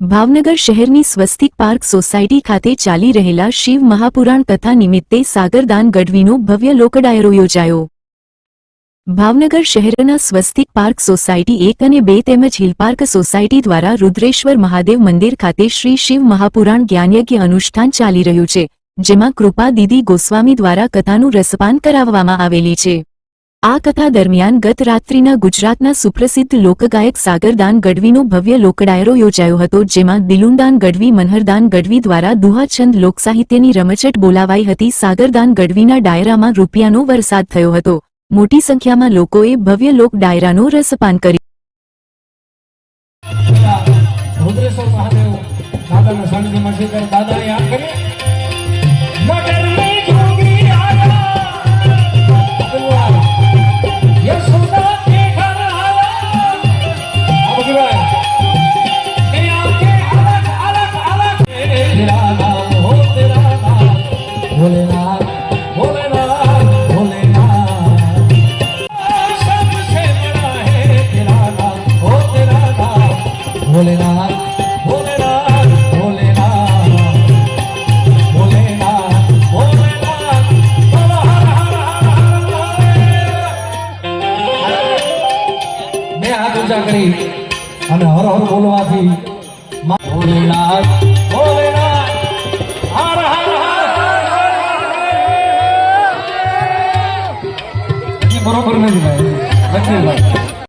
ભાવનગર શહેરની સ્વસ્તિક park society ખાતે ચાલી રહેલા શિવ મહાપુરાણ કથા નિમિત્તે સાગરદાન ગઢવીનો ભવ્ય લોકડાયરો યોજાયો. ભાવનગર શહેરના સ્વસ્તિક પાર્ક સોસાયટી એક અને બે તેમજ હિલપાર્ક સોસાયટી દ્વારા રુદ્રેશ્વર મહાદેવ મંદિર ખાતે શ્રી શિવ મહાપુરાણ જ્ઞાનયજ્ઞ અનુષ્ઠાન ચાલી રહ્યું છે, જેમાં કૃપા દીદી ગોસ્વામી દ્વારા કથાનું રસપાન કરાવવામાં આવેલી છે. આ કથા દરમિયાન ગત રાત્રિના ગુજરાતના સુપ્રસિદ્ધ લોકગાયક સાગરદાન ગઢવીનો ભવ્ય લોકડાયરો યોજાયો હતો, જેમાં દિલુંદાન ગઢવી, મનહરદાન ગઢવી દ્વારા દુહાછંદ લોકસાહિત્યની રમચટ બોલાવાઈ હતી. સાગરદાન ગઢવીના ડાયરામાં રૂપિયાનો વરસાદ થયો હતો. મોટી સંખ્યામાં લોકોએ ભવ્ય લોક ડાયરાનો રસપાન કરી. ભોલેનાથ ભોલેનાથ ભોલેનાથ ભોલેનાથ મેં આ પૂજા કરી અને હર હર બોલવાથી ભોલેનાથ ભોલેનાથ બરોબર નથી ભાઈ નથી ભાઈ.